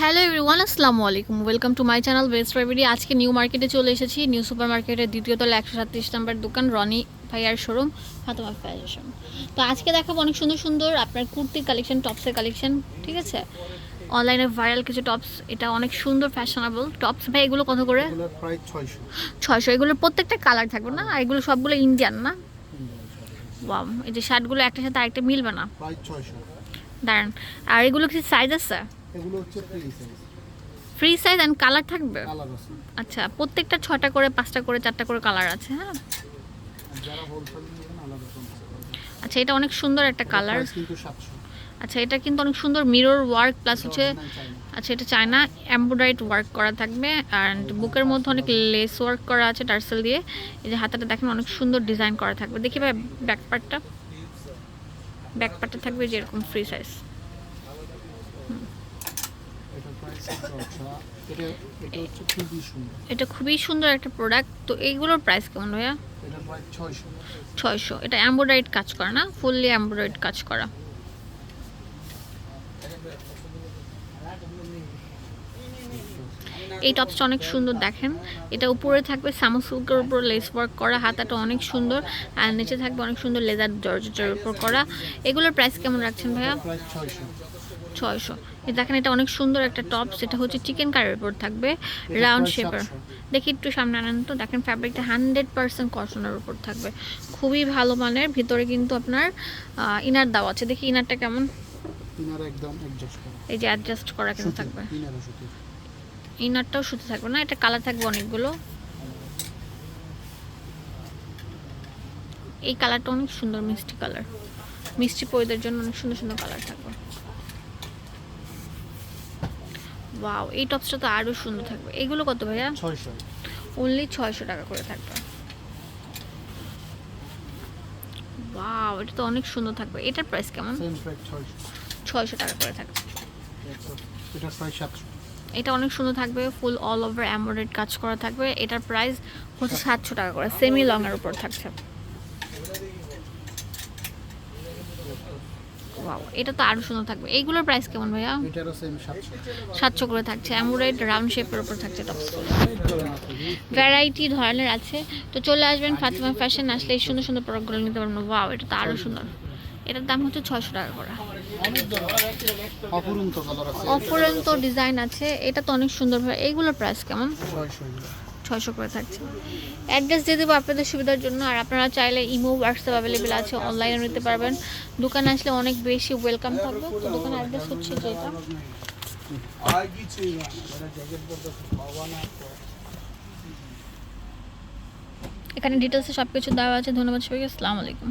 Hello everyone আসসালামু আলাইকুম। Welcome to my channel best রেভিডি আজকে নিউ মার্কেটে চলে এসেছি। নিউ সুপার মার্কেটের দ্বিতীয় তলা একশো সাতত্রিশ নাম্বার দোকান রনি ভাইয়ার শোরুম ফাতেমা ফ্যাশন তো আজকে দেখাবো অনেক সুন্দর সুন্দর আপনার কুর্তির কালেকশন টপসের কালেকশন ঠিক আছে? অনলাইনে ভাইরাল কিছু টপস এটা অনেক সুন্দর ফ্যাশনেবল টপস ভাই এগুলো কত করে? ছয়শো। এগুলোর প্রত্যেকটা কালার থাকবে না? আর এগুলো সবগুলো ইন্ডিয়ান না? এই যে শার্টগুলো একটার সাথে আরেকটা মিলবে না? দাঁড়ান। আর এগুলো কিছু সাইজ আছে? এগুলো হচ্ছে free size free size and colour থাকবে? কালার আছে। আচ্ছা প্রত্যেকটা ছটা করে পাঁচটা করে চারটা করে কালার আছে হ্যাঁ? যারা হোলসেল নেবেন আলাদা আচ্ছা এটা অনেক সুন্দর একটা কালার কিন্তু সাতশো। আচ্ছা এটা কিন্তু অনেক সুন্দর মিরর ওয়ার্ক প্লাস হচ্ছে আচ্ছা এটা চায়না এমব্রয়ডারিড ওয়ার্ক করা থাকবে অ্যান্ড বুকের মধ্যে অনেক লেস ওয়ার্ক করা আছে টার্সেল দিয়ে। এই যে হাতাটা দেখেন অনেক সুন্দর ডিজাইন করা থাকবে। দেখি ভাই ব্যাক পার্টটা ব্যাক পার্টটা থাকবে যেরকম ফ্রি সাইজ এটা খুবই সুন্দর একটা প্রোডাক্ট তো এইগুলোর প্রাইস কেমন ভাইয়া? ছয়শো। এটা এমব্রয়ডারিড কাজ করা না? ফুললি এমব্রয়ডারিড কাজ করা। এই টপসটা অনেক সুন্দর দেখেন। এটা উপরে থাকবে সামসুকের উপর লেস ওয়ার্ক করা। হাতাটা অনেক সুন্দর। আর নিচে থাকবে অনেক সুন্দর লেজার জর্জেটের উপর করা। এগুলোর প্রাইস কেমন রাখছেন ভাইয়া? ছয়শো। দেখেন এটা অনেক সুন্দর একটা টপ সেটা হচ্ছে চিকেন কারির উপর থাকবে রাউন্ড শেপের দেখি একটু সামনে আনেন তো দেখেন ফ্যাব্রিকটা হান্ড্রেড পার্সেন্ট কটনের উপর থাকবে। খুবই ভালো মানের ভিতরে কিন্তু আপনার ইনার দেওয়া আছে। দেখি ইনারটা কেমন? এই যে অ্যাডজাস্ট করা কিন্তু থাকবে। ইনারটাও সুতি থাকবে না এটা কালার থাকবে অনেকগুলো। এই কালারটা অনেক সুন্দর মিষ্টি কালার মিষ্টি পরিদের জন্য অনেক সুন্দর সুন্দর কালার থাকবে। ওয়াও এই টপসটা তো আরও সুন্দর থাকবে। এগুলো কত ভাইয়া? ছয়শো। অনলি ছয়শো টাকা করে থাকবে। ওয়াও এটা তো অনেক সুন্দর থাকবে। এটার প্রাইস কেমন? সেম প্রাইস ছয়শো। টাকা করে থাকবে। এটা প্রায় সাতশো। এটা অনেক সুন্দর থাকবে ফুল অল ওভার এমব্রয়ডারি কাজ করা থাকবে। এটার প্রাইস হচ্ছে সাতশো টাকা করে সেমি লং এর উপর থাকছে। ওয়াও এটা তো আরও সুন্দর থাকবে। এইগুলোর প্রাইস কেমন ভাইয়া? এটারও সেম সাতশো। সাতশো করে থাকছে। এমব্রয়ড রাউন্ড শেপের উপর থাকছে টপসগুলো ভ্যারাইটি ধরনের আছে। তো চলে আসবেন ফাতিমা ফ্যাশন আসলে এই সুন্দর সুন্দর প্রোডাক্টগুলো নিতে পারবেন। ওয়াও এটা তো আরও সুন্দর। এটার দাম হচ্ছে ছয়শো টাকা করে। অপরন্ত কালার আছে। অফুরন্ত ডিজাইন আছে। এটা তো অনেক সুন্দর ভাই এইগুলোর প্রাইস কেমন? ছয়শো করে থাকছে। অ্যাড্রেস দিয়ে দেবো আপনাদের সুবিধার জন্য, আর আপনারা চাইলে ইমো হোয়াটসঅ্যাপ অ্যাভেলেবেল আছে অনলাইনে নিতে পারবেন। দোকানে আসলে অনেক বেশি ওয়েলকাম থাকবে। তো দোকানের অ্যাড্রেস হচ্ছে যেটা। এখানে ডিটেলসে সব কিছু দেওয়া আছে। ধন্যবাদ সবাইকে। আসসালামু আলাইকুম।